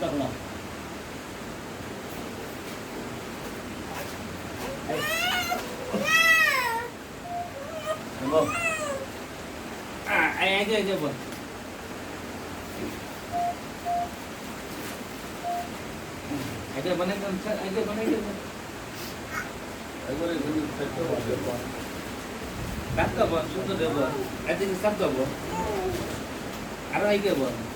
দেখলাম বল আগে আগে বল আগে বানাই দেন স্যার আগে বানাই দেন একবারে এখানে থাকতে হবে। কাটকা বল শুধু দেব এদিকে সব দেব আর আগে বল আমরা আসি আর তো মানুষ যাবে শিখাই আলো তো নাই গো। হ্যাঁ আলো তো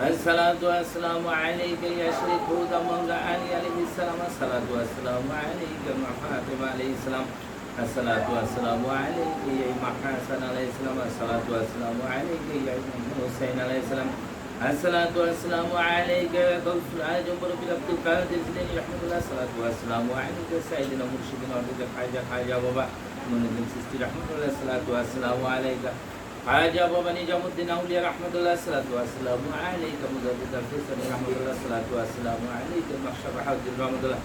الصلاة والسلام عليك يا شريف هدى مولى علي عليه السلام. الصلاة والسلام عليك مع فاطمة عليه السلام. الصلاة والسلام عليك يا إمام حسن عليه السلام. الصلاة والسلام عليك يا إمام حسين عليه السلام. الصلاة والسلام عليك يا غوث العالم رب عبد القادر الجيلاني رحمه الله الصلاة والسلام عليك سيدنا مرشدنا عبد حاجة حاجة بابا. من الدين سيستي رحمه الله الصلاة والسلام عليك. হাজা বাবা নিজামুদ্দিন আউলিয়া রহমতুল্লাহ সালাতু আসসালামু আলাইকা মুজাদ্দিদ হুসাইন রহমতুল্লাহ সালাতু আসসালামু আলাইকা মাশরাফ হাউদ্দিন রহমতুল্লাহ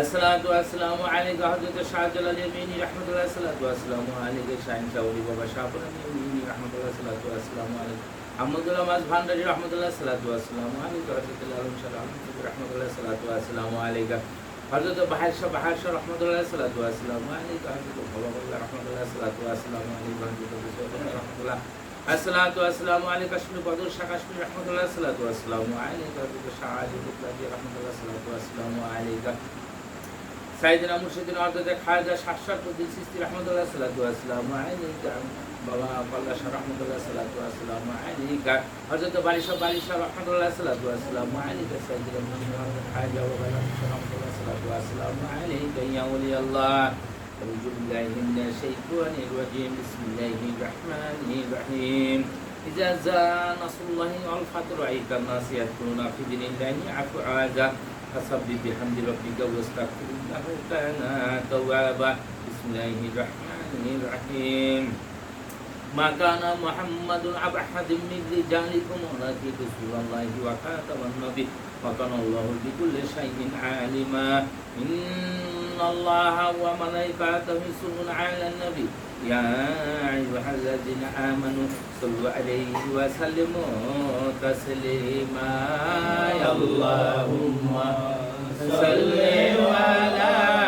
আসসালাতু আসসালামু আলাইকা হযরত শাহজালাল ইয়ামিনী রহমতুল্লাহ সালাতু আসসালামু আলাইকা শাহিন শাউলি বাবা শাহপুরান ইয়ামিনী রহমতুল্লাহ সালাতু আসসালামু আলাইকা আহমদুল্লাহ মাজ ভান্ডারী রহমতুল্লাহ সালাতু আসসালামু আলাইকা রাসূলুল্লাহ আলম সাল্লাল্লাহু আলাইহি রহমতুল্লাহ হযরত বাহার শাহ বাহার শাহ রহমতুল্লাহ সালাতু আসসালামু আলাইকা হযরত ভবাবুল্লাহ রহমতুল্লাহ সালাতু আসসালামু আলাইকা হযরত রহমতুল্লাহ আসসালাতু আসসালামু আলাইকা কাশ্মীর বদর শাহ কাশ্মীর রহমতুল্লাহ সালাতু আসসালামু আলাইকা হযরত শাহ আলী বুকলাদি রহমতুল্লাহ সালাতু আসসালামু আলাইকা সাইদিনা মুর্শিদিন অর্ধে খাজা শাশ্বত উদ্দিন সিস্তি রহমতুল্লাহ সালাতু আসসালামু আলাইকা বাবা পাল্লা শাহ রহমতুল্লাহ সালাতু আসসালামু আলাইকা হযরত বারিশা বারিশা রহমতুল্লাহ সালাতু আসসালামু আলাইকা সাইদিনা মুর্শিদিন খাজা বাবা রহমতুল্লাহ محمد والسلام عليك يا ولي الله أعوذ بالله من الشيطان الرجيم. بسم الله الرحمن الرحيم. إذا جاء نصر الله والفتح رأيت الناس يدخلون في دين الله أفواجا فسبح بحمد ربك واستغفر الله كان توابا. بسم الله الرحمن الرحيم. ما كان محمد عبد أحد من رجالكم ولكن رسول الله وخاتم النبي وكان الله بكل شيء عالما. إن الله وملائكته يصلون على النبي. يا أيها الذين آمنوا صلوا عليه وسلموا تسليما. اللهم صل على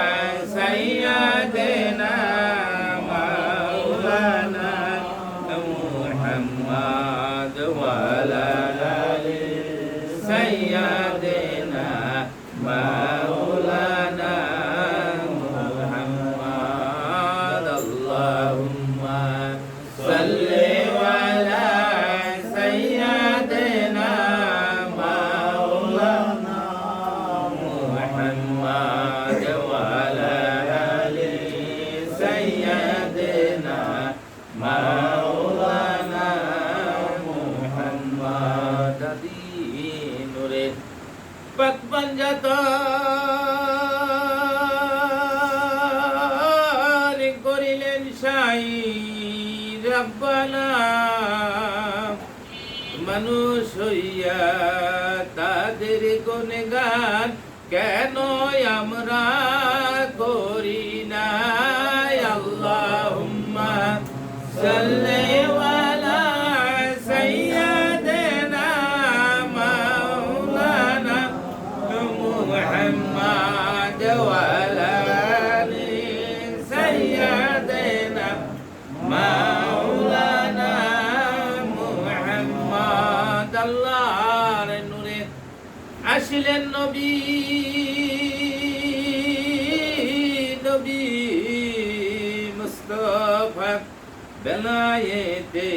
বেলায়েতে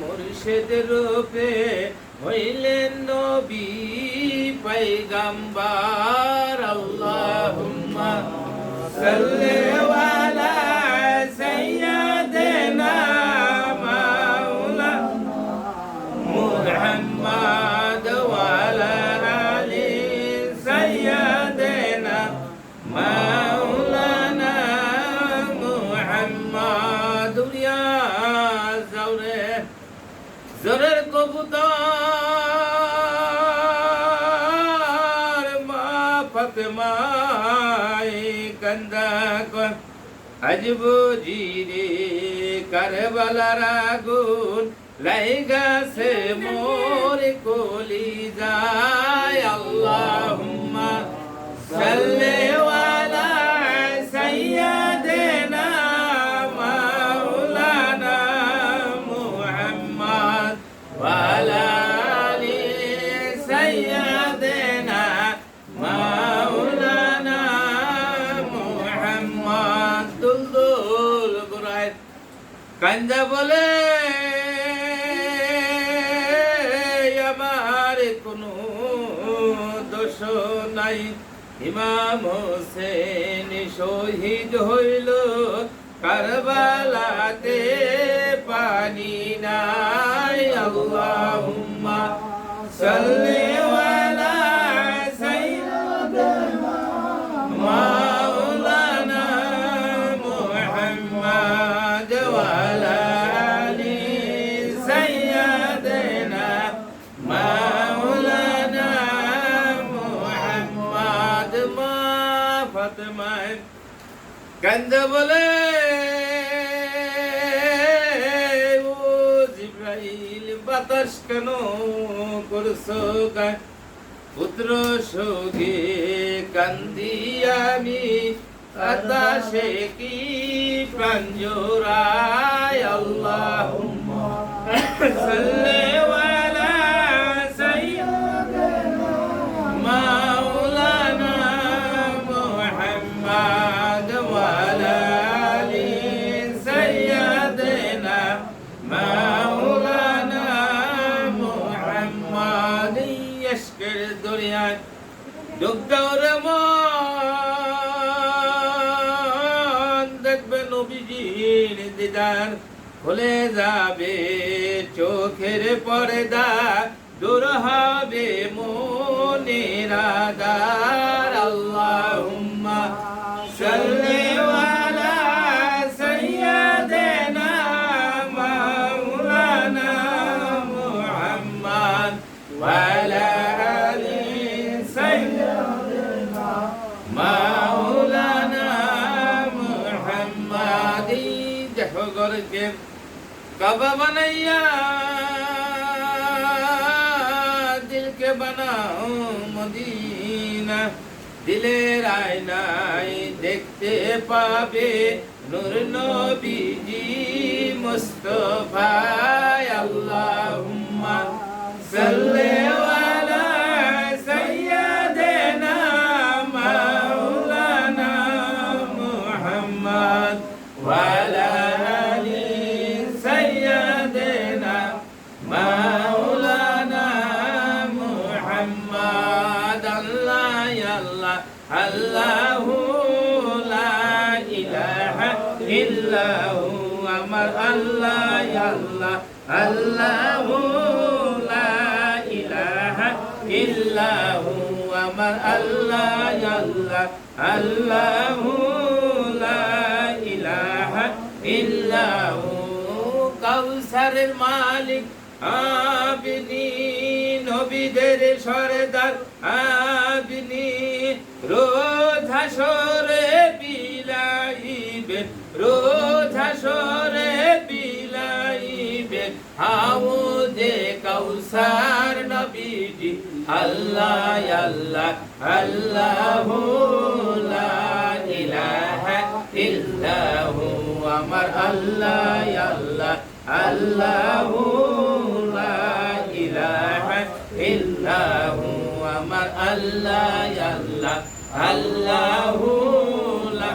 মুর্শেদ রূপে হইলেন নবী পাইগাম্বার আল্লাহুম্মা সাল্লি আজ বুঝি রে কারবালার আগুন লাইগাছে মোর কলি যায় আল্লাহুম্মা কান্দা বলে, আমার কোনো দোষ নাই। ইমাম হোসেন শহীদ হইল কারবালাতে, পানি নাই, আল্লাহুম্মা সাল্লি কান্দ বলে ও জিব্রাইল বাতাস কেন করছ গান পুত্র সঙ্গে কান্দি আমি আতাশে কি প্রাঞ্জরায় আল্লাহ সাল্লি দিদার খুলে যাবে চোখের পর্দা দূর হবে মনের আদার কাবা বানাইয়া দিলকে বানাও মদিনা। দিলের আয়নায় দেখতে পাবে নূর নবীজি মুস্তফা আল্লাহুম্মা। সাল্লি আলা সাইয়্যিদিনা মাওলানা মুহাম্মদ। ওয়া আলি আল্লাহ লা ইলাহা ইল্লাহু, কাউসারের মালিক, আপনি নবীদের সরদার, আপনি রোজ হাসরে বিলাইবেন রোজ হাসরে হাউদে কাউসার নবীজি, আল্লাহ আল্লাহ, আল্লাহু ইল্লাহু, আমার আল্লাহ আল্লাহ, আল্লাহু লা ইলাহা ইল্লাহু, আমার আল্লাহ আল্লাহ, আল্লাহু লা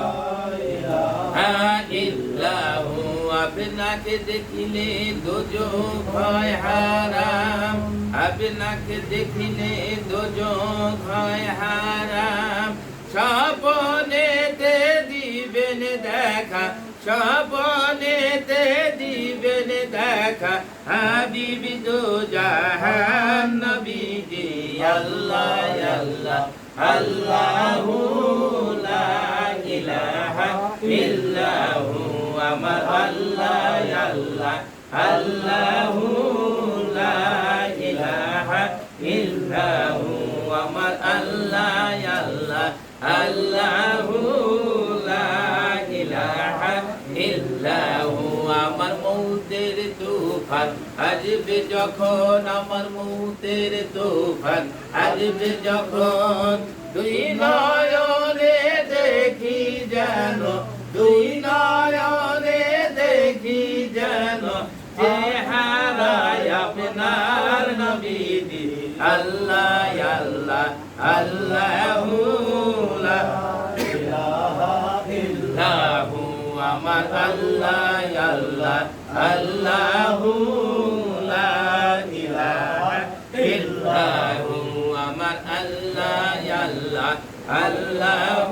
ইলাহা ইল্লাহু। আপনাকে দেখিলে দুজক হয় হারাম। আপনাকে দেখিলে দুজক হয় হারাম। স্বপনেতে দিবেন দেখা, স্বপনেতে দিবেন দেখা, হাবিবি দো জাহান নবীজি আল্লাহ আল্লাহ, আল্লাহু লা ইলাহা ইল্লাহু, আমার আল্লাহ আল্লাহ, আল্লাহু আসবে যখন আমার মৌতের তুফান, আসবে যখন দুই নয়নে দেখি যেন, দুই নয়নে দেখি যেন চেহারায় আপনার নবীজি। আল্লাহ আল্লাহ আল্লাহ আমার আল্লাহ আল্লাহ, আল্লাহু আল্লাহ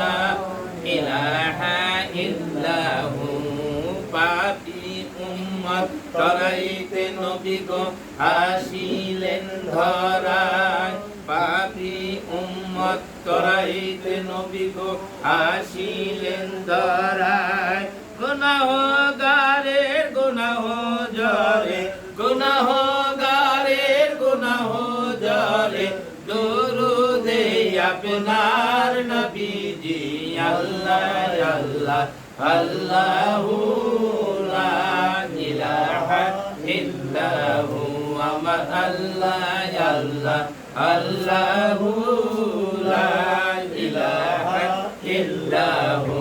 লা ইলাহা ইল্লাহু পাপি উম্মত। তরাইতে নবী গো, আসিলেন ধরায়। পাপি উম্মত তরাইতে নবী গো, আসিলেন ধরায়। গুনাহ গারের গুনাহ জরে গুনাহ আপনার নবীজি, আল্লাহ আল্লাহ, আল্লাহু লা ইলাহা ইল্লাহু আমার আল্লাহ আল্লাহ, আল্লাহু লা ইলাহা ইল্লাহু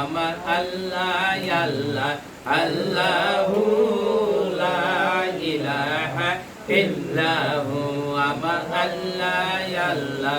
আমার আল্লাহ আল্লাহ, আল্লাহু লা ইলাহা ইল্লাহু আমার আল্লাহ আল্লাহ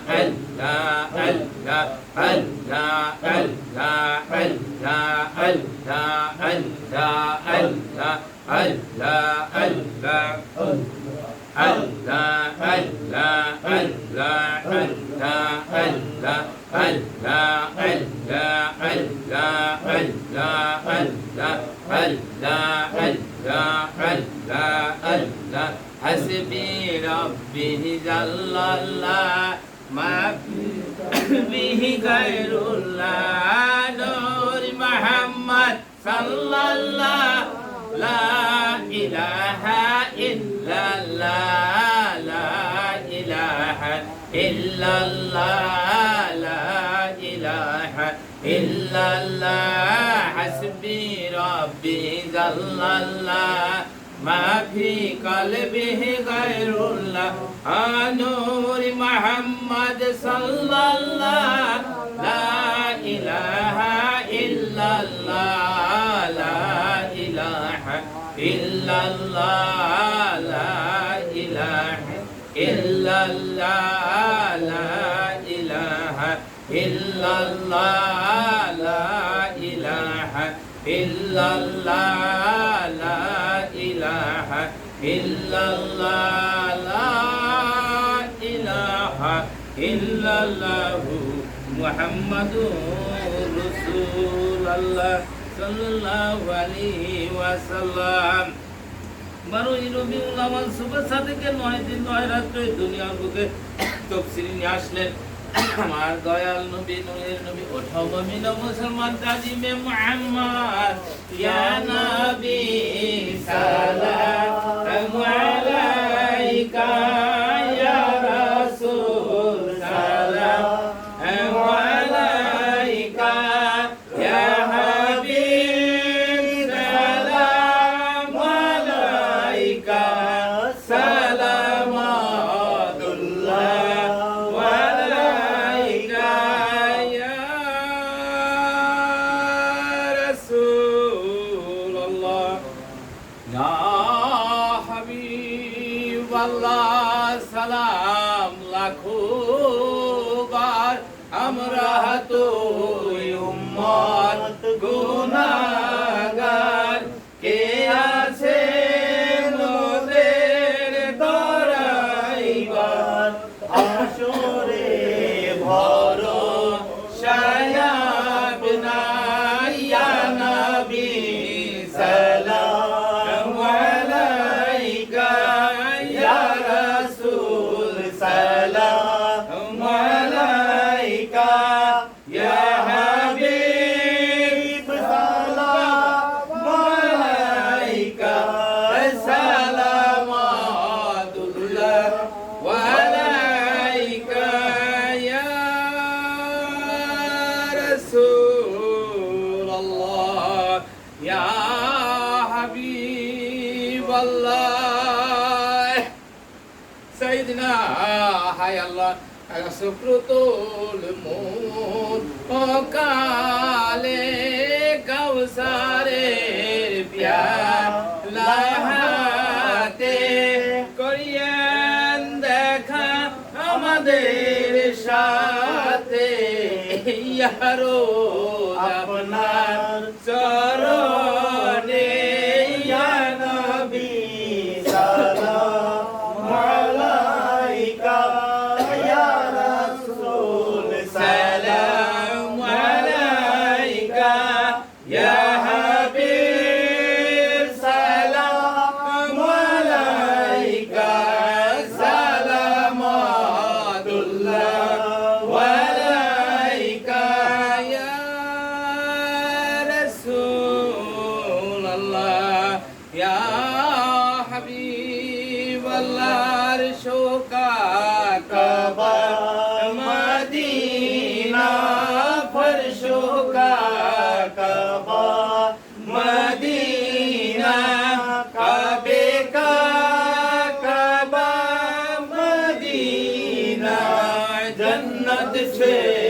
حسبي ربي جل الله ما به خير الله نور محمد صلى الله لا إله إلا الله لا إله إلا الله لا إله إلا الله حسبي ربي جل الله ما في قلبه غير الله نور মুহাম্মদ সাল্লাল্লাহ লা ইলাহা ইল্লাল্লাহ লা ইলাহা ইল্লাল্লাহ লা ইলাহা ইল্লাল্লাহ লা ইলাহা ইল্লাল্লাহ লা ইলাহা ইল্লাল্লাহ লা ইলাহা ইল্লাল্লাহ ইল্লাল্লাহু মুহাম্মাদুর রাসূলুল্লাহ সাল্লাল্লাহু আলাইহি রবিউল নয় দিন, নয় রাত্রে দুনিয়ার বুকে তফসিলি নিয়ে আসলেন। আমার দয়াল নবী, নূরের নবী ওঠাও গমিন মুসলমান কাজী মে ইয়া নবী সালাম। সুক্রতুল মুন ও কালে কৌসারের প্যালা হাতে করিয়েন দেখা আমাদের সাথে ইয়ারো আপনার defend.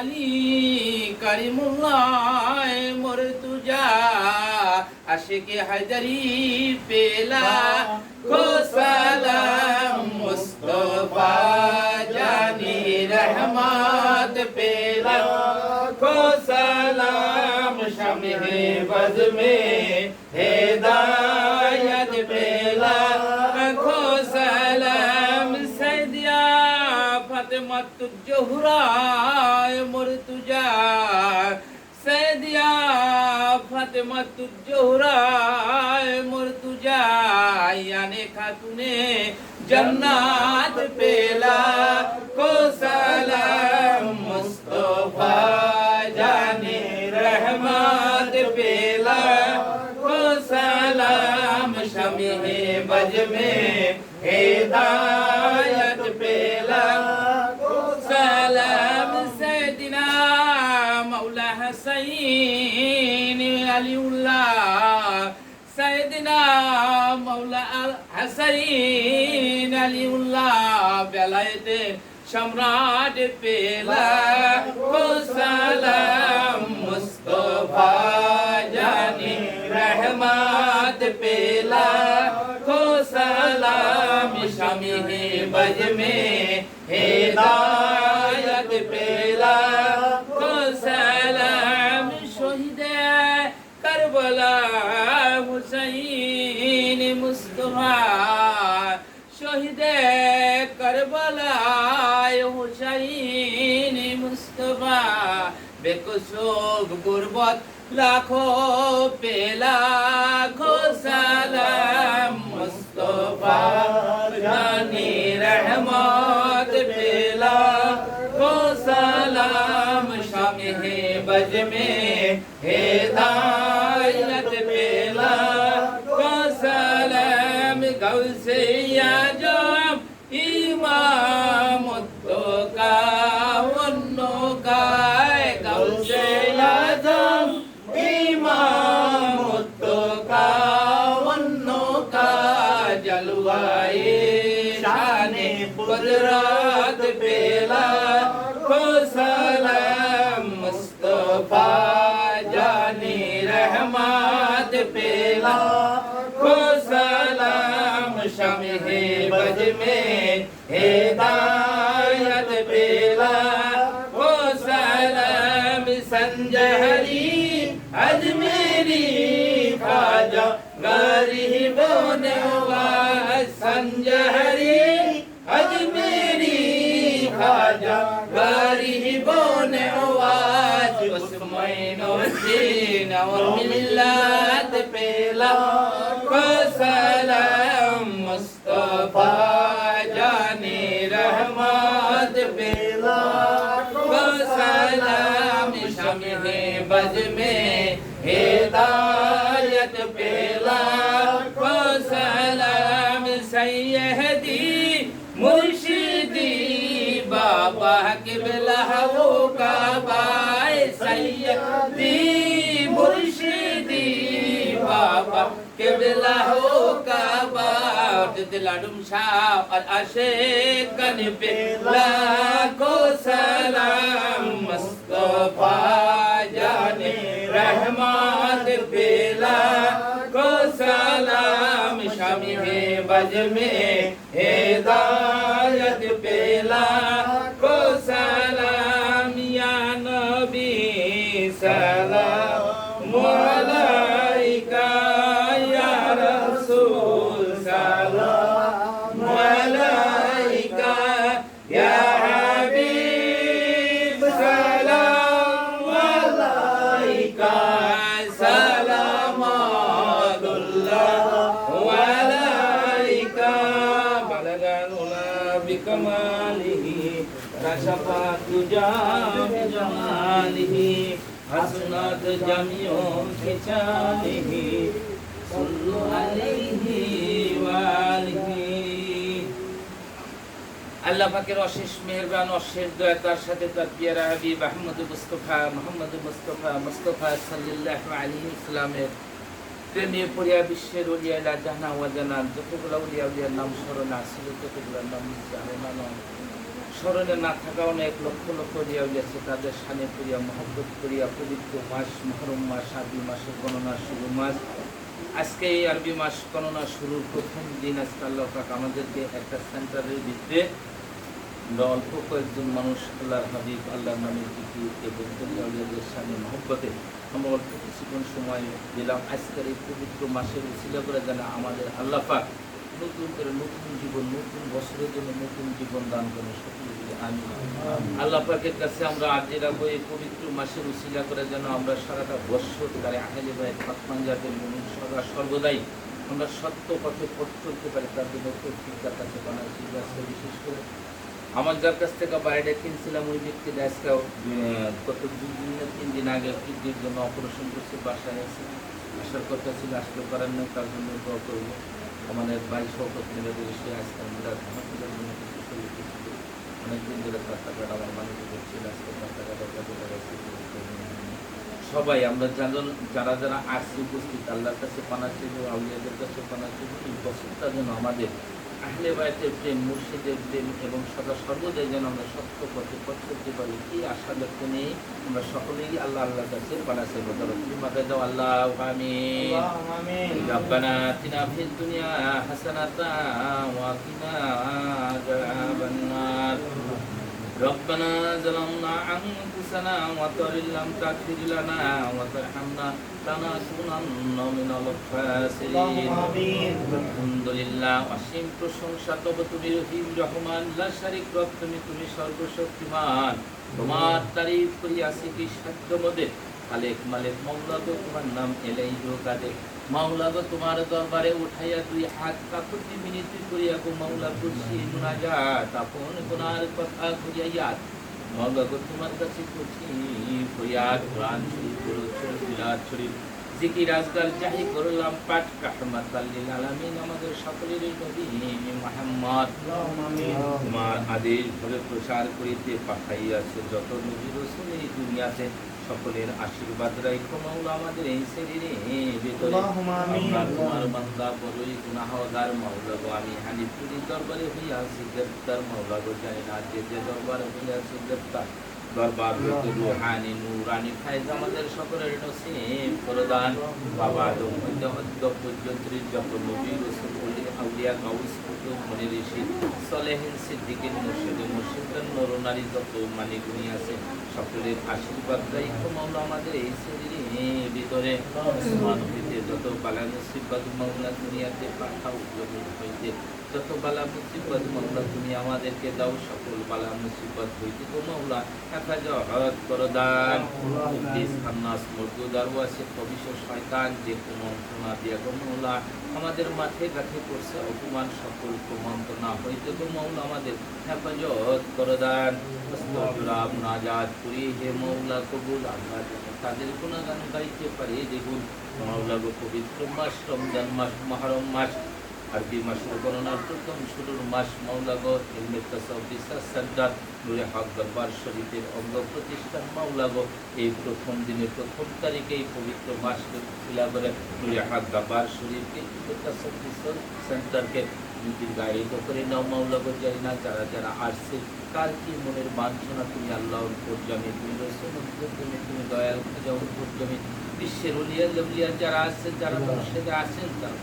আলী কারিমুল্লায় মোর তুজা, আশিকে হাজারি পেলা। কো সালাম মুস্তফা জানি, রহমত পেলা। কো সালাম শামে বজ মে হে के हुराए मोर तुजा सैदिया फातिमा तुझे हुराए मोर तुजा याने खातूने जन्नत पेला को सलाम मुस्तफा जाने रहमत पेला को सलाम शमी बज में हिदायत আলিউল্লাহ, সাইদিনা মাওলা আল হাসাইন আলিউল্লাহ, বেলায়েতে সম্রাট পেলা সালাম মুস্তফা জানি, রহমাত পেলা খো সালাম শামি বজ মে হেদায়ত পেলা। করবলায় হুসাইন মুস্তফা বেকসুব গুরবত লাখো পেলা সালাম মুস্তফা জানি রহমত পেলা খো সালাম শামে বজ মে হেদায়ত পেলা খো সালাম গৌসে में हिदायत पेला खो सलाम संजहरी अजमेरी खाजा गरीबों ने संजहरी अजमेरी खाजा गरीबों ने आवाज उस्मैनो दीन और मिल्लत पेला शमे बज में हिदायत पेला को सलाम सैयदी मुर्शिदी बाबा किबला वो काबाए सैयदी मुर्शिदी बाबा किबला हो काबा दिलाडुम शाह और आशिकन पे लाखो सलाम मुस्तफा जाने रहमत पेला को सलाम शामी में बज में हिदायत पेला آله حسنات جميع ختامه صلوا عليه وآله আল্লাহ পাকের অশেষ মেহরবান, অশেষ দয়া সাথে তার পিয়ারা হাবিব আহমদ মুস্তফা মোহাম্মদ মুস্তফা মুস্তফা সাল্লাহ আলী ইসলামের প্রেমে পড়িয়া বিশ্বের উলিয়া জানা ওয়াজানা যতগুলো উলিয়া উলিয়ার নাম স্মরণ আসলে ততগুলোর নাম জানে না স্মরণে না থাকা অনেক লক্ষ লক্ষ উলিয়াছে তাদের সানে করিয়া মহব্বত করিয়া পবিত্র মাস, মহরম মাস, আরবি মাসের গণনা শুরু মাস। আজকে এই আরবি মাস গণনা শুরুর প্রথম দিন আজকে আল্লাহ পাক আমাদেরকে একটা সেন্টারের ভিতরে অল্প কয়েকজন মানুষ, আল্লাহর হাবিব, আল্লাহর নামের দিকে এবং পরিবারের সামনে মহব্বতে আমরা অল্প কিছুক্ষণ সময় দিলাম। আজকের এই পবিত্র মাসের উচিলা করে যেন আমাদের আল্লাহ পাক নতুন করে নতুন জীবন নতুন বছরের জন্য নতুন জীবন দান করেন সকলে আমি আল্লাহ পাকের কাছে আমরা আজকে রাখব এই পবিত্র মাসের উচিলা করে যেন আমরা সারাটা বৎসর তারে আহেলে ভাই পাকমানজাতের মনুষ সদা সর্বদাই আমরা সত্য পথে পথ চলতে পারি তার জন্য তার কাছে বানাচ্ছি বিশেষ করে আমার যার কাছ থেকে বাইরে কিনছিলাম ওই ব্যক্তি আজকে গত দুই দিন না তিন দিন আগে কিডনির জন্য অপারেশন করছে বাসায় আছে। আসার কথা ছিল আসতে পারেন না তার জন্য দোয়া করব। আমাদের ভাই শৌকত মিলে সে আজকে আমরা কিছু কিছু অনেকদিন ধরে রাস্তাঘাট আমার মানুষ করছিল আজকে রাস্তাঘাটের টাকাটা সবাই, আমরা যাজন যারা যারা আসছি উপস্থিত, আল্লাহর কাছে পানা ছিল আউলিয়াদের কাছে পানা ছিল এই বছরটা যেন আমাদের আহলে বায়তের প্রেম মুর্শিদের প্রেম এবং সদা সর্বদাই যেন আমরা সত্য পথে পথ করতে পারি এই আশা ব্যক্ত নেই আমরা সকলেই আল্লাহ আল্লাহ কাছে পালাসে বদল মাথায় দাও আল্লাহ আমিন اللهم آمين ربنا اتنا في الدنيا حسنة وقنا عذاب النار ربنا ظلمنا أنفسنا وإن لم تغفر لنا وترحمنا لنكونن من الخاسرين اللهم آمين আলহামদুলিল্লাহ অসীম প্রশংসা তব তুমি রহিম রহমান লা শারিক রব তুমি তুমি সর্বশক্তিমান তোমার তারিফ করিয়াছি কি সাধ্য মদে খালেক মালেক মাওলা গো তোমার নাম এলাই গো কাদে মাওলা তোমার দরবারে উঠাইয়া হাত করিয়া মাওলা কোনার কথা মাওলা গো তোমার কাছে বিলাদ জিকির করলাম, পাঠ আলামিন, আমাদের সকলের নবী তোমার আদেশ ভাবে প্রসার করিতে পাঠাইয়াছে যত নবী রসুল এই দুনিয়াতে। সকলের আশীর্বাদ রাখো মাওলা আমাদের এই শরীরে তোমার বান্দা বড়ই গুনাহগার মাওলা গো আমি হানিফুরি দরবারে হইয়া সিদ্ধার মাওলা গো জানি না যে যে দরবারে হইয়া সিদ্ধার দরবার হইতে রুহানি, নুরানি ফাইজ আমাদের সকলের নসিব, প্রদান। বাবা আদম হইতে অদ্য পর্যন্ত যত নবী, রসুল আউলিয়া, গাউস, কুতুব, মনি ঋষি, সলেহিন, সিদ্দিকিন, মুর্শিদ মুর্শিদের নরনারী, যত মানি গুণী আছে, সকলের আশীর্বাদ দায়িত্ব মাওলা আমাদের এই শরীরে ভিতরে হইতে যত বালা মুসিবত মাওলা দুনিয়াতে পাঠাও জমিন হইতে যত বালা মুসিবত মাওলা তুমি আমাদেরকে দাও সকল বালা মুসিবত হইতে মাওলা হেফাজত করো দান। ইবলিস খান্নাস মর্দুদার ওয়াসে কবিশ শয়তান যে কুমন্ত্রণা দিয়া গো মাওলা আমাদের মাঠে গাঠে করছে অপমান, সকল কুমন্ত্রণা হইতে মাওলা আমাদের হেফাজত করো দান। আস্তাগফিরুল্লাহ মুনাজাত করি হে মাওলা কবুল, আল্লাহ তাদের গুণগান গাইতে পারে দেখুন মাওলা গো পবিত্র মাস, রমজান মাস, মহরম মাস আরবি মাসের গণনার প্রথম মাস মাওলা গো ইলমে তাসাউফ বিশ্বাস নুরে হক দরবার শরীফের অঙ্গ প্রতিষ্ঠান মাওলা এই প্রথম দিনে প্রথম তারিখে এই পবিত্র মাস খিলা নুরে হক দরবার শরীফকে ইলমে সেন্টারকে দীর্ঘায়িত করে নাও মাওলা গো জানি না যারা যারা আসছে, কার কি মনের বাঞ্ছনা তুমি আল্লাহ জামি তুমি রসুল তুমি দয়াল জামি। বিশ্বের উলিয়া জবলিয়া যারা আসছেন যারা মানুষেরা আসেন তারা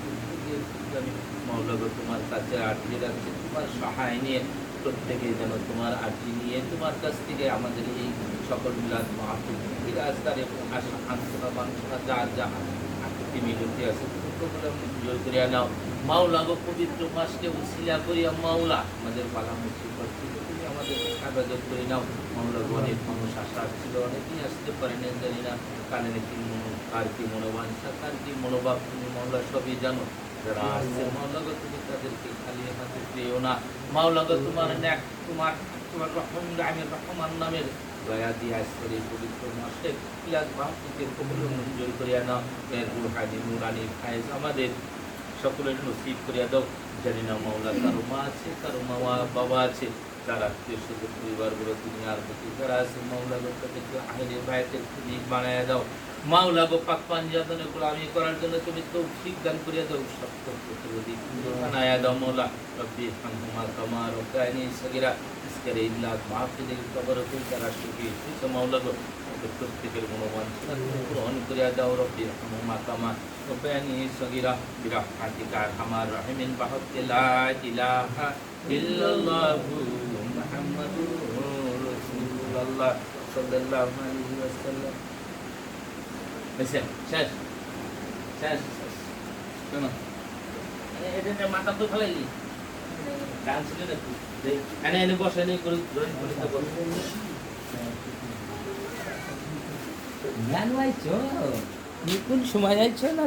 জামি মাওলা তোমার কাছে আটকে রাখছে, তোমার সহায় নিয়ে প্রত্যেকে যেন তোমার আর্জি নিয়ে তোমার কাছ থেকে আমাদের এই সকল মিলাদ মাহফিল আজকার এবং আশা যা মিলতি আছে অনেকেই আসতে পারেন, জানি না নাকি মনো- কার কি মনোবাঞ্ছা, কার কি মনোভাব তুমি সবই জানো। যারা আসছে মাওলা গো তুমি করিয়া আমাদের সকলের নসিব করিয়া দাও। জানি না মাওলা কারও মা আছে, কারও মা বাবা আছে। যারা আত্মীয় স্বজন, পরিবারগুলো, দুনিয়ার প্রতি যারা আছে মাওলা তাদেরকে আহলে তুমি বানায় দাও। মাওলা গো পাক পাঞ্জাতনে গোলামি করার জন্য তুমি তৌফিক দান করিয়া দাও সত্য প্রতিরোধী বানায়া দাও মাওলা, রব্বি হামহুমা কামা রব্বানি সগীরা। আজকের এই মিলাদ মাহফিলের কবরতে যারা সুখী হয়েছে মাওলা গো প্রত্যেকের মনোবাঞ্ছনা পূরণ করিয়া দাও, রব্বি হামহুমা কামা রব্বানি সগীরা। বিরহমাতিকা আরহামার রাহিমিন বাহকে লা ইলাহা হয়েছে শেষ শেষ কেন এটা মাথা তো ফেলাইলি গান ছিল না এনে এনে বসে এনে করে বস। গান গাইছো কোন সময় যাইছো না?